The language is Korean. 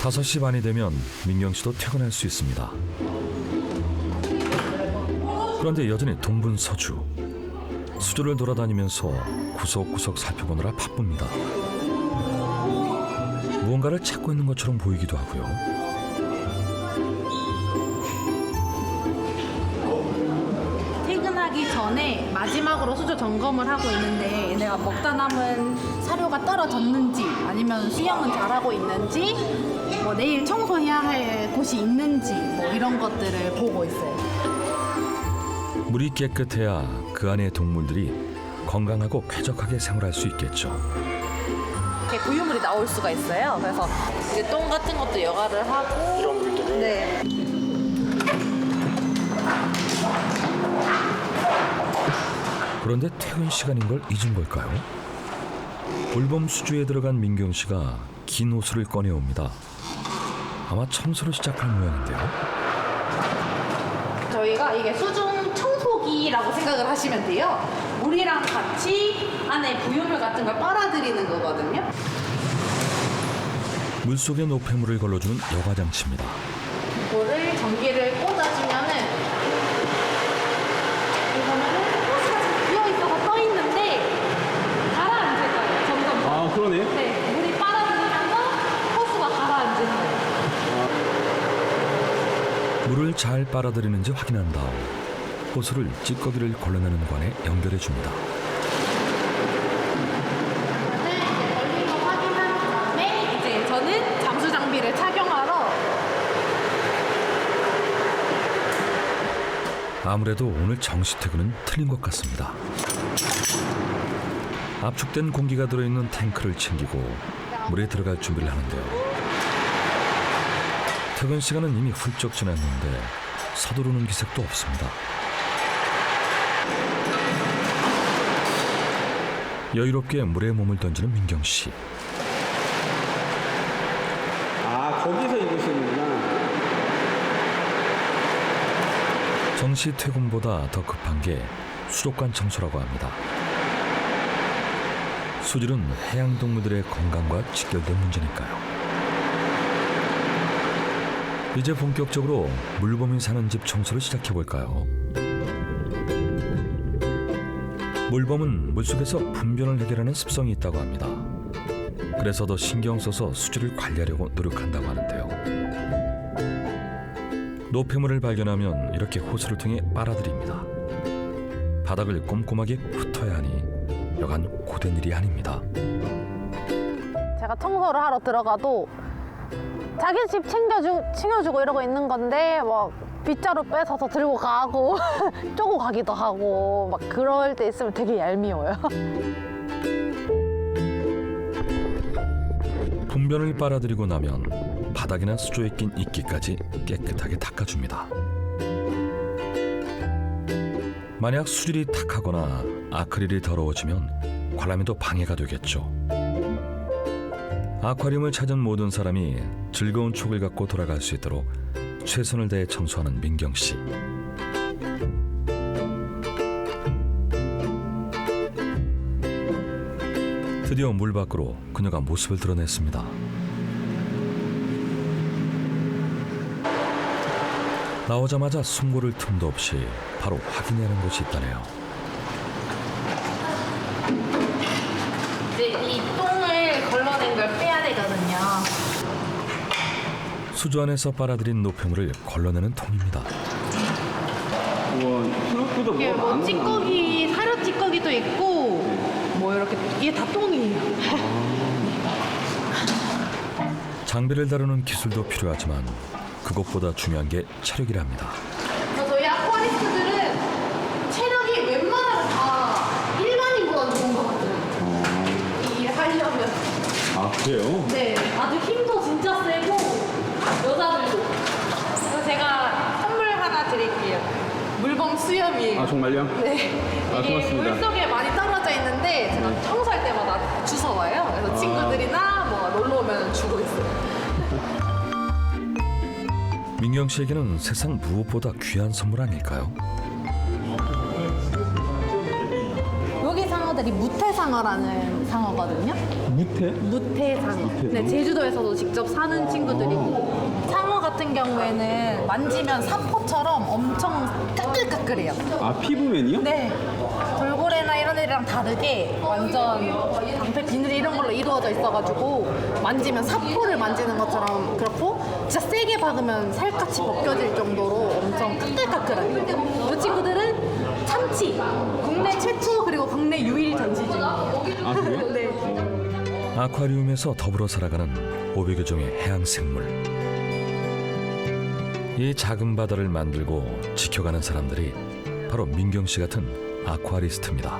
5시 반이 되면 민경 씨도 퇴근할 수 있습니다. 그런데 여전히 동분서주. 수조를 돌아다니면서 구석구석 살펴보느라 바쁩니다. 무언가를 찾고 있는 것처럼 보이기도 하고요. 퇴근하기 전에 마지막으로 수조 점검을 하고 있는데 내가 먹다 남은 사료가 떨어졌는지 아니면 수영은 잘하고 있는지 뭐 내일 청소해야 할 곳이 있는지 뭐 이런 것들을 보고 있어요. 물이 깨끗해야 그 안의 동물들이 건강하고 쾌적하게 생활할 수 있겠죠. 이렇게 부유물이 나올 수가 있어요. 그래서 이제 똥 같은 것도 여과를 하고 이런 물들을 네. 그런데 퇴근 시간인 걸 잊은 걸까요? 울범 수주에 들어간 민경 씨가 긴 호수를 꺼내옵니다. 아마 청소를 시작할 모양인데요. 저희가 이게 수중 청소기라고 생각을 하시면 돼요. 물이랑 같이 안에 부유물 같은 걸 빨아들이는 거거든요. 물 속에 노폐물을 걸러주는 여과 장치입니다. 이거를 전기를 꽂아주면은 이거는 호스가 지금 비어 있어서 떠 있는데 가라앉을 거예요. 점점. 더. 아 그러네. 네, 물이 빨아들이면서 호스가 가라앉는 거예요. 물을 잘 빨아들이는지 확인한 다음 호수를 찌꺼기를 걸러내는 관에 연결해 줍니다. 저는 이제 걸린 거 확인한 다음에 이제 저는 잠수 장비를 착용하러 아무래도 오늘 정시 퇴근은 틀린 것 같습니다. 압축된 공기가 들어있는 탱크를 챙기고 물에 들어갈 준비를 하는데요. 퇴근 시간은 이미 훌쩍 지났는데 서두르는 기색도 없습니다. 여유롭게 물에 몸을 던지는 민경 씨. 아 거기서 입으시는구나. 정시 퇴근보다 더 급한 게 수족관 청소라고 합니다. 수질은 해양 동물들의 건강과 직결된 문제니까요. 이제 본격적으로 물범이 사는 집 청소를 시작해 볼까요? 물범은 물속에서 분변을 해결하는 습성이 있다고 합니다. 그래서 더 신경 써서 수질을 관리하려고 노력한다고 하는데요. 노폐물을 발견하면 이렇게 호수를 통해 빨아들입니다. 바닥을 꼼꼼하게 훑어야 하니 여간 고된 일이 아닙니다. 제가 청소를 하러 들어가도 자기 집 챙겨주, 챙겨주고 이러고 있는 건데 막 빗자루 뺏어서 들고 가고 쪼고 가기도 하고 막 그럴 때 있으면 되게 얄미워요. 분변을 빨아들이고 나면 바닥이나 수조에 낀 이끼까지 깨끗하게 닦아줍니다. 만약 수질이 탁하거나 아크릴이 더러워지면 관람에도 방해가 되겠죠. 아쿠아리움을 찾은 모든 사람이 즐거운 촉을 갖고 돌아갈 수 있도록 최선을 다해 청소하는 민경 씨. 드디어 물 밖으로 그녀가 모습을 드러냈습니다. 나오자마자 숨고를 틈도 없이 바로 확인해야 하는 곳이 있다네요. 이제 이똥을 걸러낸 걸 빼야 되거든요. 수조 안에서 빨아들인 노폐물을 걸러내는 통입니다. 우와 생각보다 이게 뭐. 찌꺼기, 사료 찌꺼기도 있고 뭐 이렇게 이게 다 똥이에요. 장비를 다루는 기술도 필요하지만 그것보다 중요한 게 체력이랍니다. 그래서 저희 아쿠아리스트들은 체력이 웬만하면 다 일반인보다 좋은 것 같아요. 이 일을 하려면. 아 그래요? 네, 아주 힘도 진짜 세고 여자들도. 그래서 제가 선물 하나 드릴게요. 물범 수염이에요. 아 정말요? 네. 아, 이게 고맙습니다. 물속에 많이 떨어져 있는데 제가 청소할 때마다 주워 와요. 그래서 아. 친구들이나 뭐 놀러 오면 주고 있어요. 민경 씨에게는 세상 무엇보다 귀한 선물 아닐까요? 상어들이 무태상어라는 상어거든요. 무태? 무태상어. 네, 제주도에서도 직접 사는 친구들이고 상어 같은 경우에는 만지면 사포처럼 엄청 까끌까끌해요. 아 피부면이요? 네. 돌고래나 이런 애들이랑 다르게 완전 방패 비늘 이런 걸로 이루어져 있어가지고 만지면 사포를 만지는 것처럼 그렇고 진짜 세게 박으면 살갗이 벗겨질 정도로 엄청 까끌까끌해요. 이 친구들은 참치 국내 최초 그리고 국내 유일 전시 중이에요. 아 그래요? 네. 아쿠아리움에서 더불어 살아가는 500여 종의 해양 생물. 이 작은 바다를 만들고 지켜가는 사람들이 바로 민경 씨 같은 아쿠아리스트입니다.